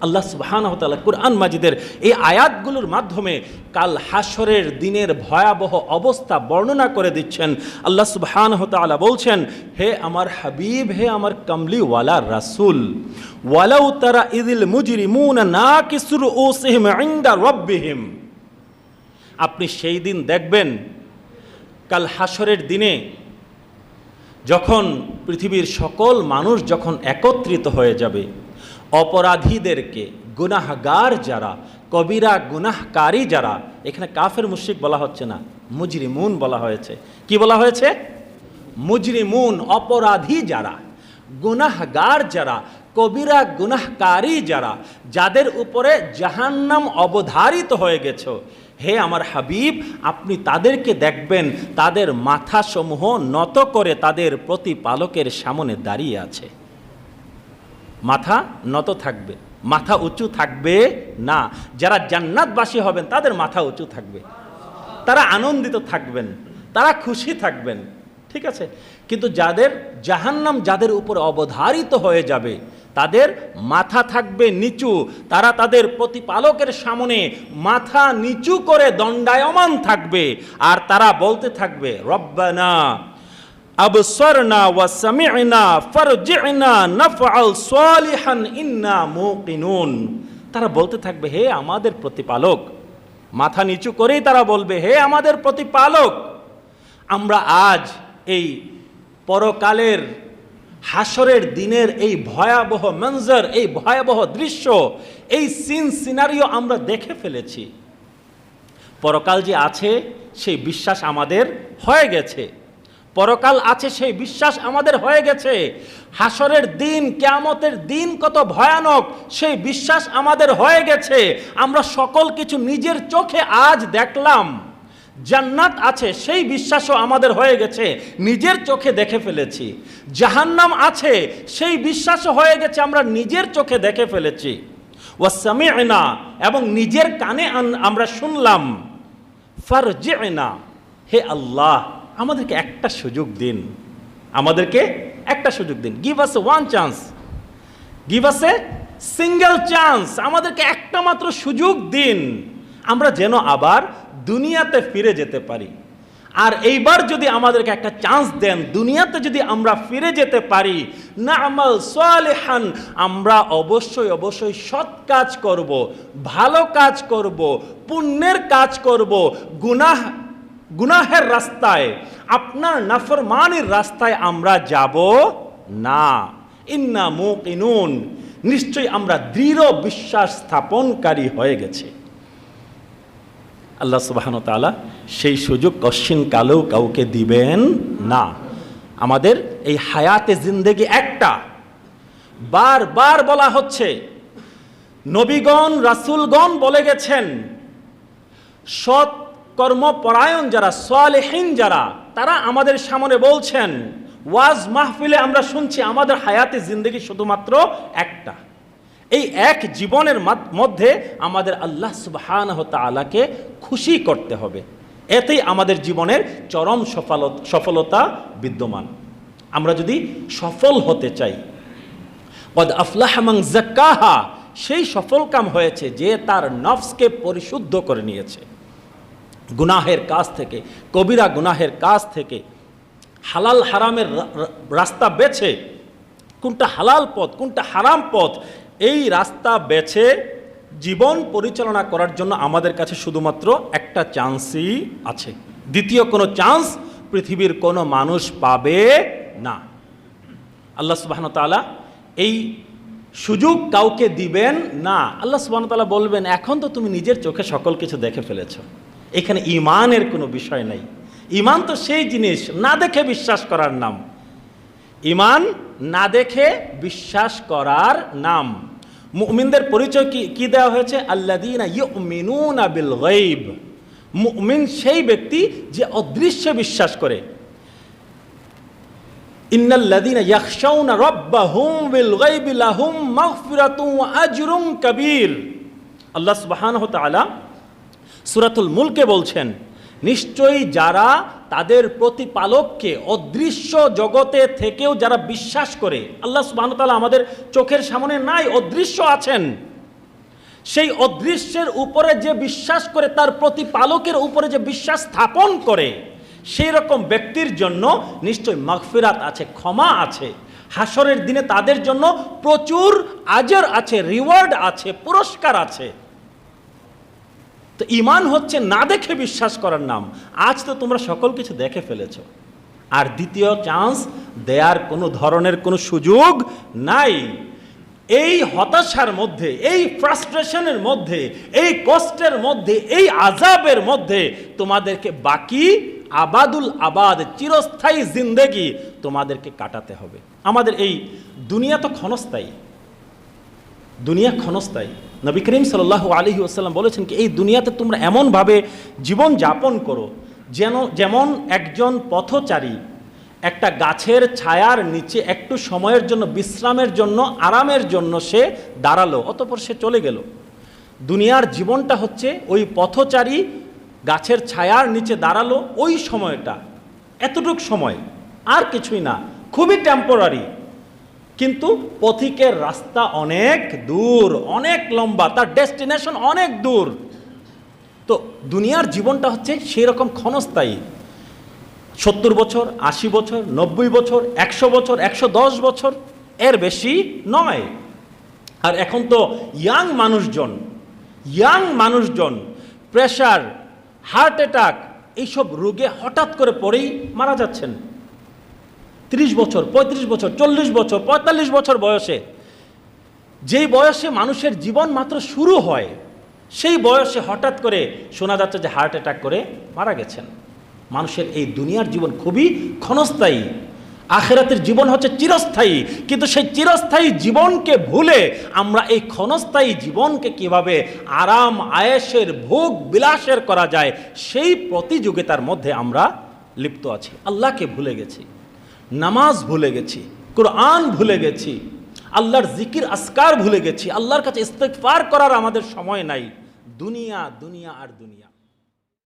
আল্লাহ সুবাহানহতালা কুরআন মাজিদের এই আয়াতগুলোর মাধ্যমে কাল হাসরের দিনের ভয়াবহ অবস্থা বর্ণনা করে দিচ্ছেন। আল্লাহ সুবাহানহতালা বলছেন, হে আমার হাবিব, হে আমার কমলিওয়ালা রাসুল, ওয়ালাউ তারা ইদিল মুজরিমুন না কিসুর ও সেহিম ইন্দা রব্বিহিম। আপনি সেই দিন দেখবেন, কাল হাসরের দিনে যখন পৃথিবীর সকল মানুষ যখন একত্রিত হয়ে যাবে অপরাধীদেরকে, গুনাহগার যারা, কবিরা গুনাহকারী যারা, এখানে কাফের মুশিক বলা হচ্ছে না, মুজরিমুন বলা হয়েছে। কি বলা হয়েছে? মুজরিমুন, অপরাধী যারা, গুনাহগার যারা, কবিরা গুনাহকারী যারা, যাদের উপরে জাহান্নাম অবধারিত হয়ে গেছে। হে আমার হাবিব, আপনি তাদেরকে দেখবেন, তাদের মাথাসমূহ নত করে তাদের প্রতিপালকের সামনে দাঁড়িয়ে আছে। মাথা নত থাকবে, মাথা উঁচু থাকবে না। যারা জান্নাতবাসী হবেন, তাদের মাথা উঁচু থাকবে। তারা আনন্দিত থাকবেন, তারা খুশি থাকবেন, ঠিক আছে? কিন্তু যাদের জাহান্নাম যাদের উপর অবধারিত হয়ে যাবে, তাদের মাথা থাকবে নিচু। তারা তাদের প্রতিপালকের সামনে মাথা নিচু করে দণ্ডায়মান থাকবে। আর তারা বলতে থাকবে, রব্বানা আবসরনা ওয়া সামি'না ফারজি'না নাফআল সালিহান ইন্না মুকিনুন তারা বলতে থাকবে, হে আমাদের প্রতিপালক। মাথা নিচু করেই তারা বলবে, হে আমাদের প্রতিপালক। আমরা আজ এই পরকালের, হাসরের দিনের এই ভয়াবহ মঞ্জর, এই ভয়াবহ দৃশ্য, এই সিন সিনারিও আমরা দেখে ফেলেছি। পরকাল যে আছে, সেই বিশ্বাস আমাদের হয়ে গেছে। পরকাল আছে সেই বিশ্বাস আমাদের হয়ে গেছে। হাসরের দিন, কেয়ামতের দিন কত ভয়ানক, সেই বিশ্বাস আমাদের হয়ে গেছে। আমরা সকল কিছু নিজের চোখে আজ দেখলাম। জান্নাত আছে, সেই বিশ্বাসও আমাদের হয়ে গেছে। নিজের চোখে দেখে ফেলেছি। জাহান্নাম আছে, সেই বিশ্বাসও হয়ে গেছে, আমরা নিজের চোখে দেখে ফেলেছি। ওয়াসামিনা এবং নিজের কানে আমরা শুনলাম। ফারজিনা, হে আল্লাহ। আমাদেরকে একটা সুযোগ দিন। আমাদেরকে একটা সুযোগ দিন। Give us a one chance give us a single chance আমাদেরকে একটা মাত্র সুযোগ দিন। আমরা যেন আবার দুনিয়াতে ফিরে যেতে পারি। আর এইবার যদি আমাদেরকে একটা চান্স দেন, দুনিয়াতে যদি আমরা ফিরে যেতে পারি না আমাল সালেহান, আমরা অবশ্যই অবশ্যই সৎ কাজ করব, ভালো কাজ করব, পুণ্যের কাজ করব, গুনাহ গুনাহের রাস্তায়, আপনার নাফরমানির রাস্তায় আমরা যাব না। ইন্না মুকিনুন, নিশ্চয়ই আমরা দৃঢ় বিশ্বাস স্থাপনকারী হয়ে গেছে। আল্লাহ তালা সেই সুযোগ কশ্চিন কালেও কাউকে দিবেন না। আমাদের এই হায়াতে জিন্দেগি একটা। বারবার বলা হচ্ছে, নবীগণ, রাসূলগণ বলে গেছেন, সৎ কর্মপরায়ণ যারা সোয়ালেহীন যারা, তারা আমাদের সামনে বলছেন, ওয়াজ মাহফিলে আমরা শুনছি আমাদের হায়াতে জিন্দগি শুধুমাত্র একটা। এই এক জীবনের মধ্যে আমাদের আল্লাহ সুবহানাহু তাআলাকে খুশি করতে হবে। এতেই আমাদের জীবনের চরম সফলত, সফলতা বিদ্যমান। আমরা যদি সফল হতে চাই কদ আফলাহ মাং জাক্কাহা সেই সফল কাম হয়েছে যে তার নফসকে পরিশুদ্ধ করে নিয়েছে। গুনাহের কাজ থেকে, কবিরা গুনাহের কাজ থেকে হালাল হারামের রাস্তা বেছে, কোনটা হালাল পথ, কোনটা হারাম পথ, এই রাস্তা বেছে জীবন পরিচালনা করার জন্য আমাদের কাছে শুধুমাত্র একটা চান্সই আছে। দ্বিতীয় কোনো চান্স পৃথিবীর কোনো মানুষ পাবে না। আল্লাহ সুবাহন তালা এই সুযোগ কাউকে দিবেন না। আল্লাহ সুবাহন তালা বলবেন, এখন তো তুমি নিজের চোখে সকল কিছু দেখে ফেলেছো। এখানে ইমানের কোনো বিষয় নাই। ইমান তো সেই জিনিস, না দেখে বিশ্বাস করার নাম। ইমান না দেখে বিশ্বাস করার নাম। মুমিনদের পরিচয় কি কি দেওয়া হয়েছে? আল্লাদিনা ইউমিনুনা মুমিন সেই ব্যক্তি যে অদৃশ্যে বিশ্বাস করে। আল্লাহ সুবহানাহু সূরাতুল মুলকে বলছেন, নিশ্চয়ই যারা তাদের প্রতিপালককে অদৃশ্য জগতে থেকেও যারা বিশ্বাস করে, আল্লাহ ওয়া আমাদের চোখের সামনে নাই, অদৃশ্য আছেন। সেই অদৃশ্যের উপরে যে বিশ্বাস করে, তার প্রতিপালকের উপরে যে বিশ্বাস স্থাপন করে, সেই রকম ব্যক্তির জন্য নিশ্চয় মাগফিরাত আছে, ক্ষমা আছে। হাসরের দিনে তাদের জন্য প্রচুর আজর আছে, রিওয়ার্ড আছে, পুরস্কার আছে। তো ইমান হচ্ছে না দেখে বিশ্বাস করার নাম। আজ তো তোমরা সকল কিছু দেখে ফেলেছ। আর দ্বিতীয় চান্স দেয়ার কোনো ধরনের কোনো সুযোগ নাই। এই হতাশার মধ্যে, এই ফ্রাস্ট্রেশনের মধ্যে, এই কষ্টের মধ্যে, এই আজাবের মধ্যে তোমাদেরকে বাকি আবাদুল আবাদ, চিরস্থায়ী জিন্দেগি তোমাদেরকে কাটাতে হবে। আমাদের এই দুনিয়া তো ক্ষণস্থায়ী। দুনিয়া ক্ষণস্থায়ী। নবী করিম সাল্লাহ আলহি আসাল্লাম বলেছেন কি, এই দুনিয়াতে তোমরা এমনভাবে জীবন যাপন করো যেন, যেমন একজন পথচারী একটা গাছের ছায়ার নিচে একটু সময়ের জন্য, বিশ্রামের জন্য, আরামের জন্য সে দাঁড়াল, অতপর সে চলে গেল। দুনিয়ার জীবনটা হচ্ছে ওই পথচারী গাছের ছায়ার নিচে দাঁড়াল, ওই সময়টা। এতটুক সময়, আর কিছুই না। খুবই টেম্পোরারি কিন্তু পথিকের রাস্তা অনেক দূর, অনেক লম্বা, তার ডেস্টিনেশন অনেক দূর। তো দুনিয়ার জীবনটা হচ্ছে সেই রকম ক্ষণস্থায়ী। সত্তর বছর, আশি বছর, নব্বই বছর, একশো বছর, একশো দশ বছর, এর বেশি নয়। আর এখন তো ইয়াং মানুষজন ইয়াং মানুষজন প্রেশার হার্ট অ্যাটাক এইসব রোগে হঠাৎ করে পড়েই মারা যাচ্ছেন। ত্রিশ বছর, পঁয়ত্রিশ বছর, চল্লিশ বছর, পঁয়তাল্লিশ বছর বয়সে, যেই বয়সে মানুষের জীবন মাত্র শুরু হয়, সেই বয়সে হঠাৎ করে শোনা যাচ্ছে যে হার্ট অ্যাটাক করে মারা গেছেন। মানুষের এই দুনিয়ার জীবন খুবই ক্ষণস্থায়ী। আখেরাতের জীবন হচ্ছে চিরস্থায়ী। কিন্তু সেই চিরস্থায়ী জীবনকে ভুলে আমরা এই ক্ষণস্থায়ী জীবনকে কীভাবে আরাম আয়েসের ভোগ, বিলাসের করা যায়, সেই প্রতিযোগিতার মধ্যে আমরা লিপ্ত আছি। আল্লাহকে ভুলে গেছি। নামাজ ভুলে গেছি, কোরআন ভুলে গেছি, আল্লাহর জিকির আসকার ভুলে গেছি, আল্লাহর কাছে ইস্তেকফার করার আমাদের সময় নাই। দুনিয়া দুনিয়া আর দুনিয়া।